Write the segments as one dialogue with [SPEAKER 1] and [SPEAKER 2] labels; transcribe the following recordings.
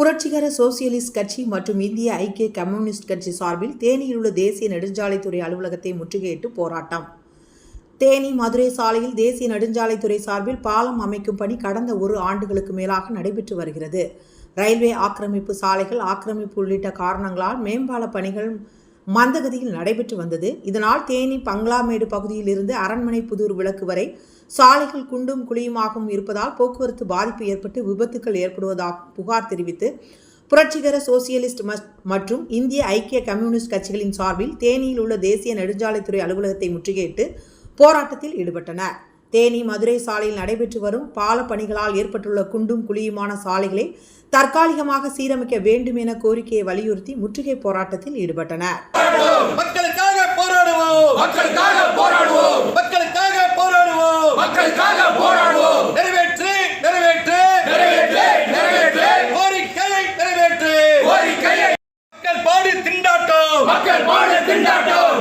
[SPEAKER 1] புரட்சிகர சோசியலிஸ்ட் கட்சி மற்றும் இந்திய ஐக்கிய கம்யூனிஸ்ட் கட்சி சார்பில் தேனியில் உள்ள தேசிய நெடுஞ்சாலைத்துறை அலுவலகத்தை முற்றுகையிட்டு போராட்டம். தேனி மதுரை சாலையில் தேசிய நெடுஞ்சாலைத்துறை சார்பில் பாலம் அமைக்கும் பணி கடந்த ஒரு ஆண்டுகளுக்கு மேலாக நடைபெற்று வருகிறது. ரயில்வே ஆக்கிரமிப்பு சாலைகள் ஆக்கிரமிப்பு உள்ளிட்ட காரணங்களால் மேம்பால பணிகள் மந்தகதியில் நடைபெற்று வந்தது. இதனால் தேனி பங்களாமேடு பகுதியிலிருந்து அரண்மனை புதூர் விளக்கு வரை சாலைகள் குண்டும் குழியுமாகவும் இருப்பதால் போக்குவரத்து பாதிப்பு ஏற்பட்டு விபத்துக்கள் ஏற்படுவதாக புகார் தெரிவித்து புரட்சிகர சோசியலிஸ்ட் மற்றும் இந்திய ஐக்கிய கம்யூனிஸ்ட் கட்சிகளின் சார்பில் தேனியில் உள்ள தேசிய நெடுஞ்சாலைத்துறை அலுவலகத்தை முற்றுகையிட்டு போராட்டத்தில் ஈடுபட்டனர். தேனி மதுரை சாலையில் நடைபெற்று வரும் பால பணிகளால் ஏற்பட்டுள்ள குண்டும் குழியுமான சாலைகளை தற்காலிகமாக சீரமைக்க வேண்டும் என கோரிக்கையை வலியுறுத்தி முற்றுகை போராட்டத்தில் ஈடுபட்டனர்.
[SPEAKER 2] மக்களுக்காக போராடுவோம்.
[SPEAKER 3] மக்களுக்காக போராடுவோம்.
[SPEAKER 2] மக்களுக்காக போராடுவோம்.
[SPEAKER 3] மக்களுக்காக போராடுவோம்.
[SPEAKER 2] நிறைவேற்று நிறைவேற்று.
[SPEAKER 3] நிறைவேற்று நிறைவேற்று.
[SPEAKER 2] கோரிக்கையை நிறைவேற்று.
[SPEAKER 3] கோரிக்கையை
[SPEAKER 2] மக்கள் பாடு திண்டாட்டம்.
[SPEAKER 3] மக்கள் பாடு திண்டாட்டம்.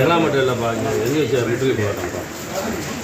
[SPEAKER 4] எல்லாம் மட்டும் இல்லைப்பா எங்கே முற்றுகை போராட்டம்ப்பா